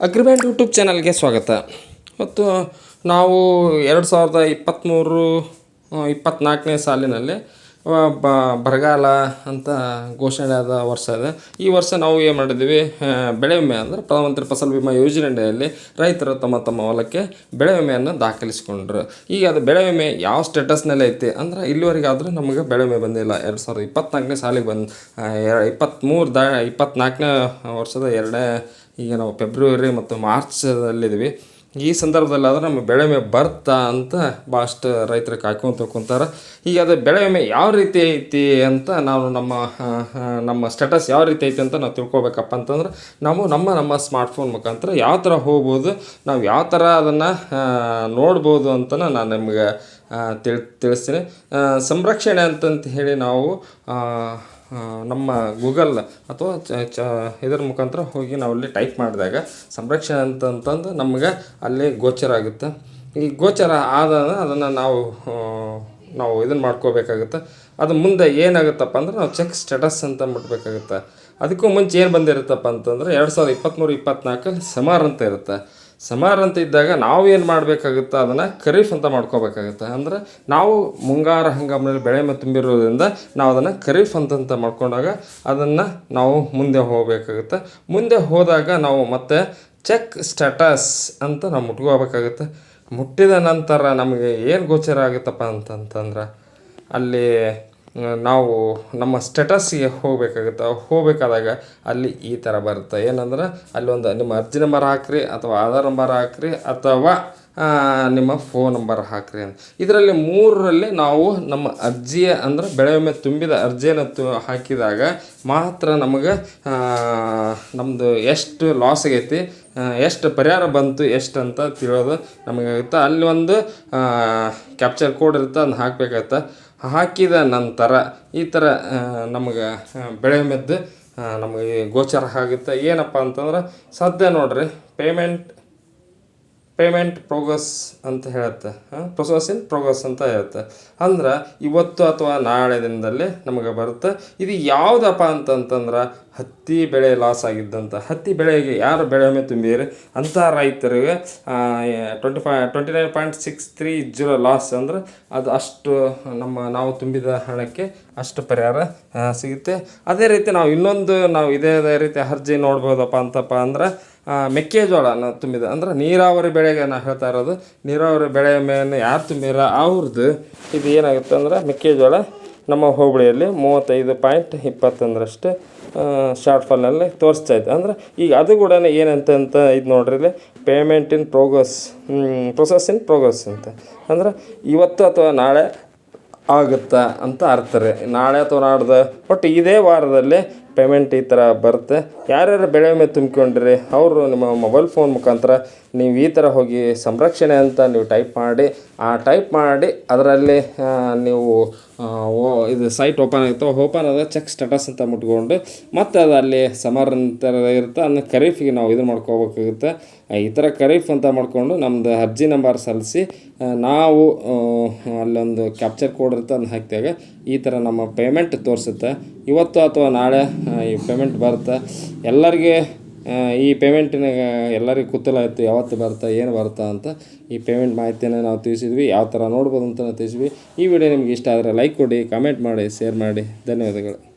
ಅಗ್ರಿಬ್ಯಾಂಡ್ YouTube ಚಾನಲ್ಗೆ ಸ್ವಾಗತ. ಮತ್ತು ನಾವು ಎರಡು ಸಾವಿರದ ಇಪ್ಪತ್ತ್ಮೂರು ಇಪ್ಪತ್ತ್ನಾಲ್ಕನೇ ಸಾಲಿನಲ್ಲಿ ಬರಗಾಲ ಅಂತ ಘೋಷಣೆ ಆದ ವರ್ಷ ಇದೆ ಈ ವರ್ಷ ನಾವು ಏನು ಮಾಡಿದ್ವಿ ಬೆಳೆ ವಿಮೆ ಅಂದರೆ ಪ್ರಧಾನಮಂತ್ರಿ ಫಸಲ್ ವಿಮಾ ಯೋಜನೆ ಅಡಿಯಲ್ಲಿ ರೈತರು ತಮ್ಮ ತಮ್ಮ ಹೊಲಕ್ಕೆ ಬೆಳೆ ವಿಮೆಯನ್ನು ದಾಖಲಿಸಿಕೊಂಡ್ರು. ಈಗ ಅದು ಬೆಳೆ ವಿಮೆ ಯಾವ ಸ್ಟೇಟಸ್ನಲ್ಲಿ ಐತಿ ಅಂದ್ರೆ ಇಲ್ಲಿವರೆಗೆ ಆದರೂ ನಮಗೆ ಬೆಳೆ ವಿಮೆ ಬಂದಿಲ್ಲ. ಎರಡು ಸಾವಿರದ ಇಪ್ಪತ್ತ್ನಾಲ್ಕನೇ ಸಾಲಿಗೆ ಬಂದು ಇಪ್ಪತ್ತ್ಮೂರು ದಾ ಇಪ್ಪತ್ತ್ನಾಲ್ಕನೇ ವರ್ಷದ ಎರಡೇ, ಈಗ ನಾವು ಫೆಬ್ರವರಿ ಮತ್ತು ಮಾರ್ಚಲ್ಲಿದ್ದೀವಿ ಈ ಸಂದರ್ಭದಲ್ಲಿ ಆದ್ರೆ ನಮ್ಮ ಬೆಳೆ ವಿಮೆ ಬರ್ತಾ ಅಂತ ಭಾಳಷ್ಟು ರೈತರು ಕಾಯ್ಕೊಂತ ಕುಂತಾರೆ ಈಗ ಅದು ಬೆಳೆ ವಿಮೆ ಯಾವ ರೀತಿ ಐತಿ ಅಂತ ನಾವು ನಮ್ಮ ನಮ್ಮ ಸ್ಟೇಟಸ್ ಯಾವ ರೀತಿ ಐತಿ ಅಂತ ನಾವು ತಿಳ್ಕೊಬೇಕಪ್ಪ ಅಂತಂದ್ರೆ ನಾವು ನಮ್ಮ ನಮ್ಮ ಸ್ಮಾರ್ಟ್ಫೋನ್ ಮುಖಾಂತರ ಯಾವ ಥರ ಹೋಗ್ಬೋದು, ನಾವು ಯಾವ ಥರ ಅದನ್ನು ನೋಡ್ಬೋದು ಅಂತ ನಾನು ನಿಮ್ಗೆ ತಿಳ್, ತಿಳಿಸ್ತೀನಿ. ಸಂರಕ್ಷಣೆ ಅಂತಂತ ಹೇಳಿ ನಾವು ನಮ್ಮ ಗೂಗಲ್ ಅಥವಾ ಚ ಚ, ಇದರ ಮುಖಾಂತರ ಹೋಗಿ ನಾವು ಅಲ್ಲಿ ಟೈಪ್ ಮಾಡಿದಾಗ ಸಂರಕ್ಷಣೆ ಅಂತಂತಂದು ನಮ್ಗೆ ಅಲ್ಲಿ ಗೋಚರ ಆಗುತ್ತೆ. ಈ ಗೋಚರ ಆದ ಅದನ್ನು ನಾವು ನಾವು ಇದನ್ನು ಮಾಡ್ಕೋಬೇಕಾಗುತ್ತೆ. ಅದು ಮುಂದೆ ಏನಾಗುತ್ತಪ್ಪ ಅಂದ್ರೆ ನಾವು ಚೆಕ್ ಸ್ಟೇಟಸ್ ಅಂತ ಮುಟ್ಬೇಕಾಗುತ್ತೆ ಅದಕ್ಕೂ ಮುಂಚೆ ಏನು ಬಂದಿರುತ್ತಪ್ಪ ಅಂತಂದ್ರೆ ಎರಡು ಸಾವಿರದ ಇಪ್ಪತ್ತ್ಮೂರು ಇಪ್ಪತ್ತ್ನಾಲ್ಕಲ್ಲಿ ಸಮಾರ್ ಅಂತ ಇರುತ್ತೆ. ಸಮಾರ್ ಅಂತ ಇದ್ದಾಗ ನಾವು ಏನು ಮಾಡಬೇಕಾಗುತ್ತೆ? ಅದನ್ನು ಖರೀಫ್ ಅಂತ ಮಾಡ್ಕೋಬೇಕಾಗುತ್ತೆ? ಅಂದ್ರೆ ನಾವು ಮುಂಗಾರು ಹಂಗಾಮಿನಲ್ಲಿ ಬೆಳೆ ಮತ್ತು ತುಂಬಿರೋದ್ರಿಂದ ನಾವು ಅದನ್ನು ಖರೀಫ್ ಅಂತಂತ ಮಾಡ್ಕೊಂಡಾಗ ಅದನ್ನು ನಾವು ಮುಂದೆ ಹೋಗಬೇಕಾಗುತ್ತೆ. ಮುಂದೆ ಹೋದಾಗ ನಾವು ಮತ್ತೆ ಚೆಕ್ ಸ್ಟೇಟಸ್ ಅಂತ ನಾವು ಮುಟ್ಕೋಬೇಕಾಗುತ್ತೆ. ಮುಟ್ಟಿದ ನಂತರ ನಮಗೆ ಏನು ಗೋಚರ ಆಗುತ್ತಪ್ಪ ಅಂತಂತಂದ್ರೆ ಅಲ್ಲಿ ನಾವು ನಮ್ಮ ಸ್ಟೇಟಸ್ಗೆ ಹೋಗಬೇಕಾಗುತ್ತೆ. ಹೋಗಬೇಕಾದಾಗ ಅಲ್ಲಿ ಈ ಥರ ಬರುತ್ತೆ. ಏನಂದ್ರೆ ಅಲ್ಲಿ ಒಂದು ನಿಮ್ಮ ಅರ್ಜಿ ನಂಬರ್ ಹಾಕ್ರಿ ಅಥವಾ ಆಧಾರ್ ನಂಬರ್ ಹಾಕ್ರಿ ಅಥವಾ ನಿಮ್ಮ ಫೋನ್ ನಂಬರ್ ಹಾಕ್ರಿ ಅಂತ. ಇದರಲ್ಲಿ ಮೂರರಲ್ಲಿ ನಾವು ನಮ್ಮ ಅರ್ಜಿಯ ಅಂದ್ರೆ ಬೆಳೆ ವಿಮೆ ತುಂಬಿದ ಅರ್ಜಿಯನ್ನು ತು, ಹಾಕಿದಾಗ ಮಾತ್ರ ನಮಗೆ ನಮ್ಮದು ಎಷ್ಟು ಲಾಸ್ ಆಗೈತಿ ಎಷ್ಟು ಪರಿಹಾರ ಬಂತು, ಎಷ್ಟು ಅಂತ ತಿಳಿಯೋದು ನಮಗಾಗುತ್ತೆ ಅಲ್ಲಿ ಒಂದು ಕ್ಯಾಪ್ಚರ್ ಕೋಡ್ ಇರುತ್ತೆ ಅದನ್ನ ಹಾಕಬೇಕಾಗತ್ತೆ. ಹಾಕಿದ ನಂತರ ಈ ಥರ ನಮಗೆ ಬೆಳೆ ವಿಮೆದ್ದು ಆ, ನಮಗೆ ಗೋಚರ ಆಗುತ್ತೆ. ಏನಪ್ಪ ಅಂತಂದ್ರೆ ಸದ್ಯ ನೋಡಿರಿ ಪೇಮೆಂಟ್ ಪೇಮೆಂಟ್ ಪ್ರೋಗ್ರೆಸ್ ಅಂತ ಹೇಳುತ್ತೆ. ಪ್ರೊಸೆಸ್ ಇನ್ ಪ್ರೋಗ್ರೆಸ್ ಅಂತ ಹೇಳುತ್ತೆ. ಅಂದ್ರೆ ಇವತ್ತು ಅಥವಾ ನಾಳೆ ದಿನದಲ್ಲಿ ನಮಗೆ ಬರುತ್ತೆ. ಇದು ಯಾವುದಪ್ಪ ಅಂತಂತಂದ್ರೆ ಹತ್ತಿ ಬೆಳೆ ಲಾಸ್ ಆಗಿದ್ದಂಥ ಹತ್ತಿ ಬೆಳೆಗೆ ಯಾರು ಬೆಳೆ ವಿಮೆ ತುಂಬಿರಿ ಅಂಥ ರೈತರಿಗೆ twenty five twenty nine point six three zero loss ಅಂದ್ರೆ ಅದು ಅಷ್ಟು ನಮ್ಮ ನಾವು ತುಂಬಿದ ಹಣಕ್ಕೆ ಅಷ್ಟು ಪರಿಹಾರ ಸಿಗುತ್ತೆ. ಅದೇ ರೀತಿ ನಾವು ಇನ್ನೊಂದು ನಾವು ಇದೇ ಇದೇ ರೀತಿ ಅರ್ಜಿ ನೋಡ್ಬೋದಪ್ಪ ಅಂತಪ್ಪ ಅಂದ್ರೆ ಆ, ಮೆಕ್ಕೆಜೋಳ ನಾವು ತುಂಬಿದ. ಅಂದ್ರೆ ನೀರಾವರಿ ಬೆಳೆಗೆ ನಾನು ಹೇಳ್ತಾ ಇರೋದು ನೀರಾವರಿ ಬೆಳೆಯ ಮೇಲೆ ಯಾರು ತುಂಬಿರ ಅವ್ರದ್ದು ಇದು ಏನಾಗುತ್ತೆ ಅಂದ್ರೆ ಮೆಕ್ಕೆಜೋಳ ನಮ್ಮ ಹೋಬಳಿಯಲ್ಲಿ ಮೂವತ್ತೈದು ಪಾಯಿಂಟ್ ಇಪ್ಪತ್ತೊಂದರಷ್ಟು ಶಾರ್ಟ್ ಫಾಲ್ನಲ್ಲಿ ತೋರಿಸ್ತಾ ಇದೆ. ಅಂದ್ರೆ ಈಗ ಅದು ಕೂಡ ಏನಂತ ಅಂತ ಇದು ನೋಡ್ರಿ ಇಲ್ಲಿ payment in progress process in progress ಅಂತ. ಅಂದ್ರೆ ಇವತ್ತು ಅಥವಾ ನಾಳೆ ಆಗುತ್ತಾ ಅಂತ ಅರ್ಥ ರೀ. ನಾಳೆ ಅಥವಾ ನಾಡ್ದು ಒಟ್ಟು ಇದೇ ವಾರದಲ್ಲಿ ಪೇಮೆಂಟ್ ಈ ಥರ ಬರುತ್ತೆ. ಯಾರ್ಯಾರು ಬೆಳೆ ವಿಮೆ ತುಂಬಿಕೊಂಡ್ರಿ, ಅವರು ನಿಮ್ಮ ಮೊಬೈಲ್ ಫೋನ್ ಮುಖಾಂತರ ನೀವು ಈ ಥರ ಹೋಗಿ ಸಂರಕ್ಷಣೆ ಅಂತ ನೀವು ಟೈಪ್ ಮಾಡಿ, ಆ ಟೈಪ್ ಮಾಡಿ ಅದರಲ್ಲಿ ನೀವು ಓ, ಇದು ಸೈಟ್ ಓಪನ್ ಆಗುತ್ತೆ ಓಪನ್ ಆದ ಚೆಕ್ ಸ್ಟೇಟಸ್ ಅಂತ ಮುಟ್ಕೊಂಡು ಮತ್ತು ಅದು ಅಲ್ಲಿ ಸಮಾರ್ ಅಂತ ಇರುತ್ತೆ. ಅದನ್ನ ಖರೀಫಿಗೆ ನಾವು ಇದು ಮಾಡ್ಕೋಬೇಕಾಗುತ್ತೆ. ಈ ಥರ ಖರೀಫ್ ಅಂತ ಮಾಡಿಕೊಂಡು ನಮ್ಮದು ಅರ್ಜಿ ನಂಬರ್ ಸಲ್ಲಿಸಿ ನಾವು ಅಲ್ಲೊಂದು ಕ್ಯಾಪ್ಚರ್ ಕೋಡ್ ಇರುತ್ತೆ ಅದನ್ನ ಹಾಕಿದಾಗ ಈ ಥರ ನಮ್ಮ ಪೇಮೆಂಟ್ ತೋರಿಸುತ್ತೆ. ಇವತ್ತು ಅಥವಾ ನಾಳೆ ಈ ಪೇಮೆಂಟ್ ಬರುತ್ತೆ ಎಲ್ಲರಿಗೆ ಈ ಪೇಮೆಂಟಿನ ಎಲ್ಲರಿಗೂ ಕುತೂಹಲ ಇತ್ತು, ಯಾವತ್ತು ಬರುತ್ತಾ ಏನು ಬರುತ್ತಾ ಅಂತ. ಈ ಪೇಮೆಂಟ್ ಮಾಹಿತಿಯನ್ನು ನಾವು ತಿಳಿಸಿದ್ವಿ ಯಾವ ಥರ ನೋಡ್ಬೋದು ಅಂತ ತಿಳಿಸಿದ್ವಿ. ಈ ವಿಡಿಯೋ ನಿಮಗೆ ಇಷ್ಟ ಆದರೆ ಲೈಕ್ ಕೊಡಿ ಕಮೆಂಟ್ ಮಾಡಿ ಶೇರ್ ಮಾಡಿ. ಧನ್ಯವಾದಗಳು.